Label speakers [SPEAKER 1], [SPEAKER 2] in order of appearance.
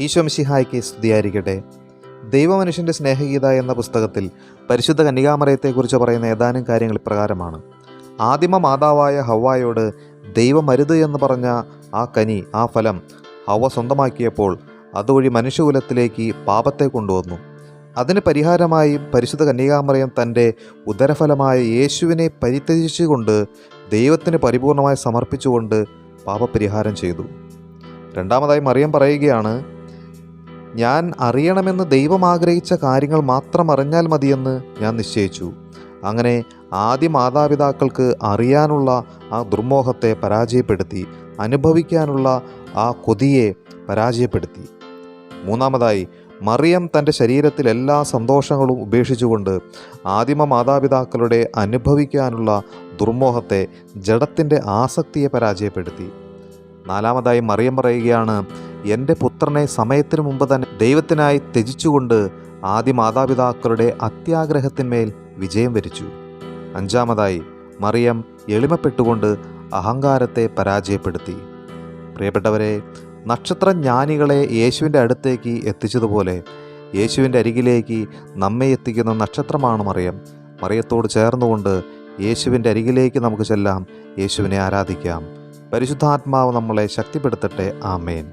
[SPEAKER 1] ഈശോ മിശിഹായ്ക്ക് സ്തുതിയായിരിക്കട്ടെ. ദൈവമനുഷ്യന്റെ സ്നേഹഗീത എന്ന പുസ്തകത്തിൽ പരിശുദ്ധ കന്യകാമറയത്തെക്കുറിച്ച് പറയുന്ന ഏതാനും കാര്യങ്ങൾ ഇപ്രകാരമാണ്. ആദിമ മാതാവായ ഹവ്വായോട് ദൈവമരുത് എന്ന് പറഞ്ഞ ആ കനി ആ ഫലം ഹവ സ്വന്തമാക്കിയപ്പോൾ അതുവഴി മനുഷ്യകുലത്തിലേക്ക് പാപത്തെ കൊണ്ടുവന്നു. അതിന് പരിഹാരമായി പരിശുദ്ധ കന്യകാമറയം തന്റെ ഉദരഫലമായ യേശുവിനെ പരിത്യജിച്ചുകൊണ്ട് ദൈവത്തിന് പരിപൂർണമായി സമർപ്പിച്ചുകൊണ്ട് പാപപരിഹാരം ചെയ്തു. രണ്ടാമതായി മറിയം പറയുകയാണ് ഞാൻ അറിയണമെന്ന് ദൈവം ആഗ്രഹിച്ച കാര്യങ്ങൾ മാത്രം അറിഞ്ഞാൽ മതിയെന്ന് ഞാൻ നിശ്ചയിച്ചു. അങ്ങനെ ആദ്യ മാതാപിതാക്കൾക്ക് അറിയാനുള്ള ആ ദുർമോഹത്തെ പരാജയപ്പെടുത്തി അനുഭവിക്കാനുള്ള ആ കൊതിയെ പരാജയപ്പെടുത്തി. മൂന്നാമതായി മറിയം തന്റെ ശരീരത്തിൽ എല്ലാ സന്തോഷങ്ങളും ഉപേക്ഷിച്ചുകൊണ്ട് ആദിമ മാതാപിതാക്കളുടെ അനുഭവിക്കാനുള്ള ദുർമോഹത്തെ ജഡത്തിന്റെ ആസക്തിയെ പരാജയപ്പെടുത്തി. നാലാമതായി മറിയം പറയുകയാണ് എന്റെ പുത്രനെ സമയത്തിന് മുമ്പ് തന്നെ ദൈവത്തിനായി ത്യജിച്ചുകൊണ്ട് ആദ്യ മാതാപിതാക്കളുടെ അത്യാഗ്രഹത്തിന്മേൽ വിജയം വരിച്ചു. അഞ്ചാമതായി മറിയം എളിമപ്പെട്ടുകൊണ്ട് അഹങ്കാരത്തെ പരാജയപ്പെടുത്തി. പ്രിയപ്പെട്ടവരെ നക്ഷത്രജ്ഞാനികളെ യേശുവിന്റെ അടുത്തേക്ക് എത്തിച്ചതുപോലെ യേശുവിന്റെ അരികിലേക്ക് നമ്മെ എത്തിക്കുന്ന നക്ഷത്രമാണ് മറിയം. മറിയത്തോട് ചേർന്നുകൊണ്ട് യേശുവിന്റെ അരികിലേക്ക് നമുക്ക് ചെല്ലാം യേശുവിനെ ആരാധിക്കാം. പരിശുദ്ധാത്മാവ് നമ്മളെ ശക്തിപ്പെടുത്തട്ടെ. ആമേൻ.